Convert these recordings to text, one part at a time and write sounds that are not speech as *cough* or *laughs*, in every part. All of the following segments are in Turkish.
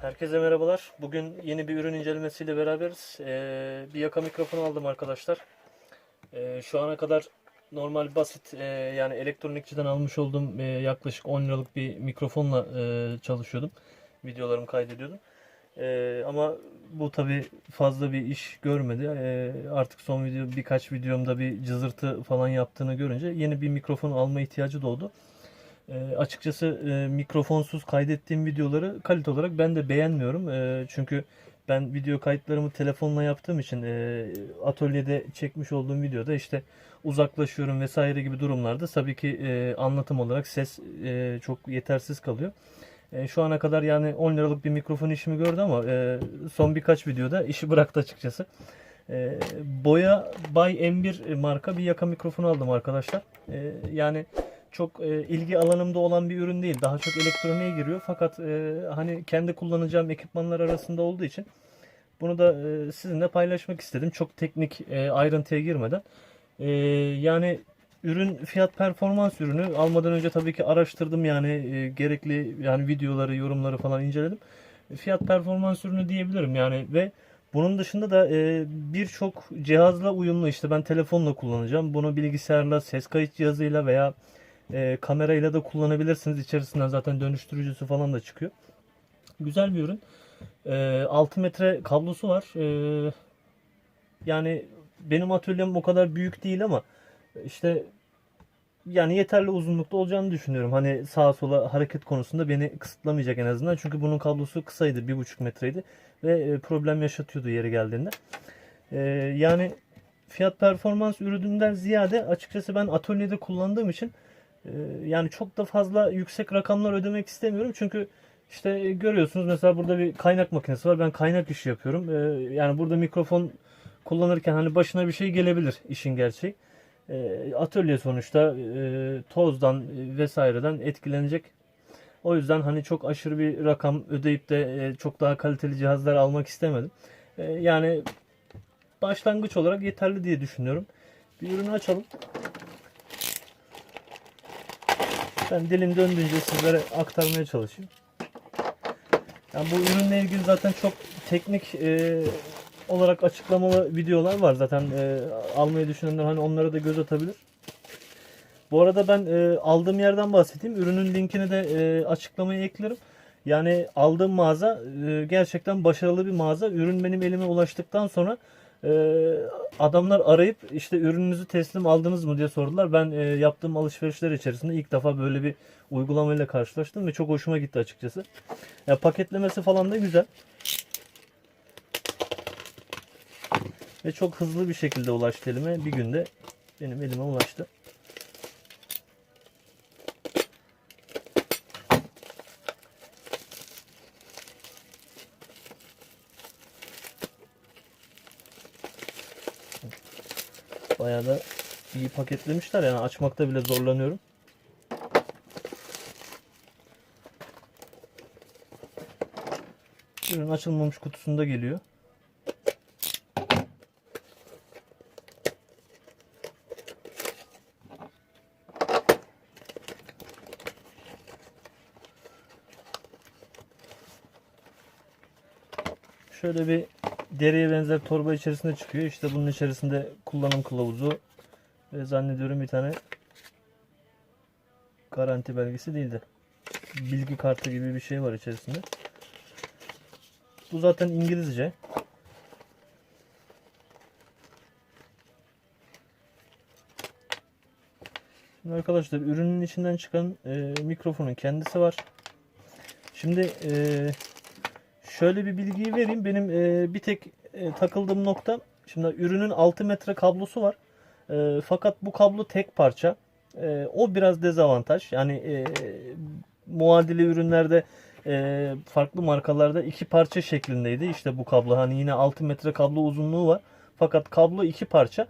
Herkese merhabalar. Bugün yeni bir ürün incelemesiyle beraberiz. Ee, bir yaka mikrofon aldım arkadaşlar. Ee, şu ana kadar normal basit e, yani elektronikçiden almış olduğum e, yaklaşık 10 liralık bir mikrofonla e, çalışıyordum. Videolarımı kaydediyordum. E, ama bu tabi fazla bir iş görmedi. E, artık son video birkaç videomda bir cızırtı falan yaptığını görünce yeni bir mikrofon alma ihtiyacı doğdu. E, açıkçası e, mikrofonsuz kaydettiğim videoları kalite olarak ben de beğenmiyorum. E, çünkü ben video kayıtlarımı telefonla yaptığım için e, atölyede çekmiş olduğum videoda işte uzaklaşıyorum vesaire gibi durumlarda tabii ki e, anlatım olarak ses e, çok yetersiz kalıyor. E, şu ana kadar yani 10 liralık bir mikrofon işimi gördü ama e, son birkaç videoda işi *laughs* bıraktı açıkçası. E, Boya Bay M1 marka bir yaka mikrofonu aldım arkadaşlar. Yani çok ilgi alanımda olan bir ürün değil. Daha çok elektroniğe giriyor. Fakat hani kendi kullanacağım ekipmanlar arasında olduğu için bunu da sizinle paylaşmak istedim. Çok teknik ayrıntıya girmeden. Yani ürün fiyat performans ürünü almadan önce tabii ki araştırdım yani e, gerekli yani videoları, yorumları falan inceledim. Fiyat performans ürünü diyebilirim yani ve bunun dışında da e, birçok cihazla uyumlu işte ben telefonla kullanacağım. Bunu bilgisayarla, ses kayıt cihazıyla veya e, kamerayla da kullanabilirsiniz. İçerisinden zaten dönüştürücüsü falan da çıkıyor. Güzel bir ürün. E, 6 metre kablosu var. E, yani benim atölyem o kadar büyük değil ama işte yani yeterli uzunlukta olacağını düşünüyorum. Hani sağa sola hareket konusunda beni kısıtlamayacak en azından. Çünkü bunun kablosu kısaydı. 1,5 metreydi. Ve e, problem yaşatıyordu yeri geldiğinde. E, yani fiyat performans ürününden ziyade açıkçası ben atölyede kullandığım için e, yani çok da fazla yüksek rakamlar ödemek istemiyorum. Çünkü işte görüyorsunuz mesela burada bir kaynak makinesi var. Ben kaynak işi yapıyorum. Yani burada mikrofon kullanırken hani başına bir şey gelebilir işin gerçeği. E, atölye sonuçta e, tozdan e, vesaireden etkilenecek. O yüzden hani çok aşırı bir rakam ödeyip de çok daha kaliteli cihazlar almak istemedim. Yani başlangıç olarak yeterli diye düşünüyorum. Bir ürünü açalım. Ben dilim döndüğünce sizlere aktarmaya çalışayım. Yani bu ürünle ilgili zaten çok teknik olarak açıklamalı videolar var zaten e, almayı düşünenler hani onlara da göz atabilir. Bu arada ben e, aldığım yerden bahsedeyim. Ürünün linkini de e, açıklamaya eklerim. Yani aldığım mağaza e, gerçekten başarılı bir mağaza. Ürün benim elime ulaştıktan sonra e, adamlar arayıp işte ürününüzü teslim aldınız mı diye sordular. Ben e, yaptığım alışverişler içerisinde ilk defa böyle bir uygulamayla karşılaştım ve çok hoşuma gitti açıkçası. Ya paketlemesi falan da güzel. Ve çok hızlı bir şekilde ulaştı elime. Bir günde benim elime ulaştı. Bayağı da iyi paketlemişler yani açmakta bile zorlanıyorum. Ürün açılmamış kutusunda geliyor. Şöyle bir deriye benzer torba içerisinde çıkıyor. İşte bunun içerisinde kullanım kılavuzu ve zannediyorum bir tane garanti belgesi değildi. Bilgi kartı gibi bir şey var içerisinde. Bu zaten İngilizce. Şimdi arkadaşlar ürünün içinden çıkan e, mikrofonun kendisi var. Şimdi e, şöyle bir bilgiyi vereyim. Benim e, bir tek e, takıldığım nokta şimdi ürünün 6 metre kablosu var. E, fakat bu kablo tek parça. E, o biraz dezavantaj. Yani e, muadili ürünlerde e, farklı markalarda iki parça şeklindeydi. İşte bu kablo hani yine 6 metre kablo uzunluğu var. Fakat kablo iki parça.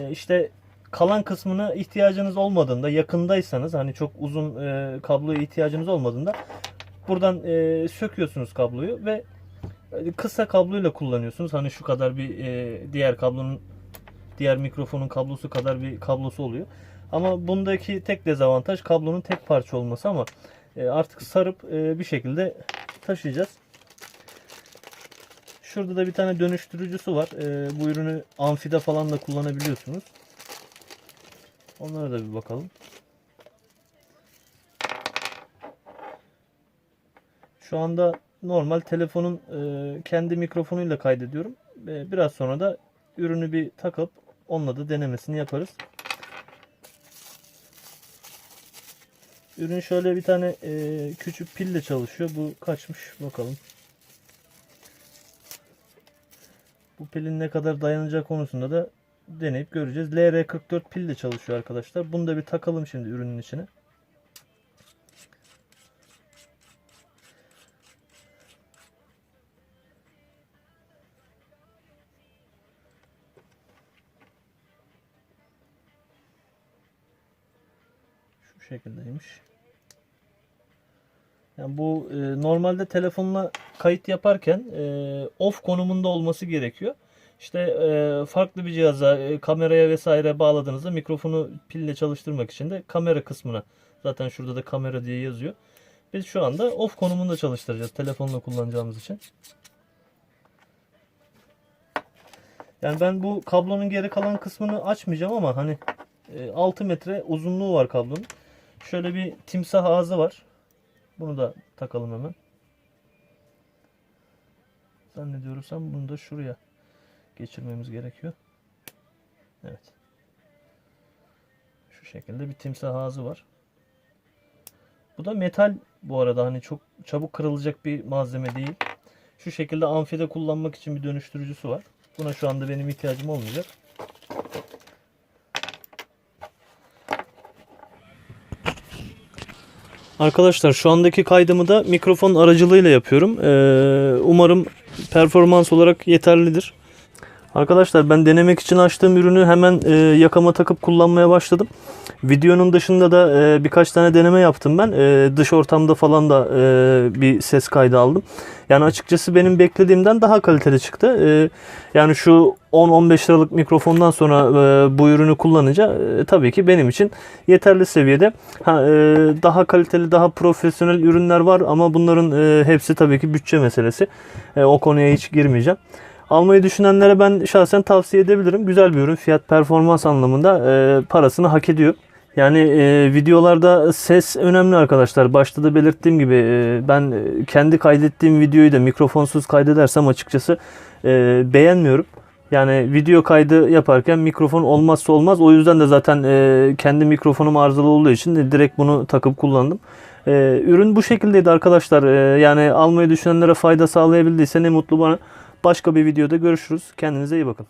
E, işte kalan kısmına ihtiyacınız olmadığında yakındaysanız hani çok uzun e, kabloya ihtiyacınız olmadığında buradan e, söküyorsunuz kabloyu ve e, kısa kabloyla kullanıyorsunuz. Hani şu kadar bir e, diğer kablonun diğer mikrofonun kablosu kadar bir kablosu oluyor. Ama bundaki tek dezavantaj kablonun tek parça olması ama e, artık sarıp e, bir şekilde taşıyacağız. Şurada da bir tane dönüştürücüsü var. E, bu ürünü amfide falan da kullanabiliyorsunuz. Onlara da bir bakalım. Şu anda normal telefonun e, kendi mikrofonuyla kaydediyorum. E, biraz sonra da ürünü bir takıp onunla da denemesini yaparız. Ürün şöyle bir tane e, küçük pille çalışıyor. Bu kaçmış bakalım. Bu pilin ne kadar dayanacak konusunda da deneyip göreceğiz. LR44 pille çalışıyor arkadaşlar. Bunu da bir takalım şimdi ürünün içine. Şu şekildeymiş. Yani bu e, normalde telefonla kayıt yaparken e, off konumunda olması gerekiyor. İşte e, farklı bir cihaza, e, kameraya vesaire bağladığınızda mikrofonu pille çalıştırmak için de kamera kısmına zaten şurada da kamera diye yazıyor. Biz şu anda off konumunda çalıştıracağız telefonla kullanacağımız için. Yani ben bu kablonun geri kalan kısmını açmayacağım ama hani e, 6 metre uzunluğu var kablonun. Şöyle bir timsah ağzı var. Bunu da takalım hemen. Zannediyorsam bunu da şuraya geçirmemiz gerekiyor. Evet. Şu şekilde bir timsah ağzı var. Bu da metal bu arada hani çok çabuk kırılacak bir malzeme değil. Şu şekilde amfide kullanmak için bir dönüştürücüsü var. Buna şu anda benim ihtiyacım olmayacak. Arkadaşlar şu andaki kaydımı da mikrofon aracılığıyla yapıyorum. Ee, umarım performans olarak yeterlidir. Arkadaşlar ben denemek için açtığım ürünü hemen e, yakama takıp kullanmaya başladım. Videonun dışında da e, birkaç tane deneme yaptım ben. E, dış ortamda falan da e, bir ses kaydı aldım. Yani açıkçası benim beklediğimden daha kaliteli çıktı. E, yani şu 10-15 liralık mikrofondan sonra e, bu ürünü kullanınca e, tabii ki benim için yeterli seviyede. Ha, e, daha kaliteli, daha profesyonel ürünler var ama bunların e, hepsi tabii ki bütçe meselesi. E, o konuya hiç girmeyeceğim. Almayı düşünenlere ben şahsen tavsiye edebilirim. Güzel bir ürün. Fiyat performans anlamında e, parasını hak ediyor. Yani e, videolarda ses önemli arkadaşlar. Başta da belirttiğim gibi e, ben kendi kaydettiğim videoyu da mikrofonsuz kaydedersem açıkçası e, beğenmiyorum. Yani video kaydı yaparken mikrofon olmazsa olmaz. O yüzden de zaten e, kendi mikrofonum arızalı olduğu için de direkt bunu takıp kullandım. E, ürün bu şekildeydi arkadaşlar. E, yani almayı düşünenlere fayda sağlayabildiyse ne mutlu bana. Başka bir videoda görüşürüz. Kendinize iyi bakın.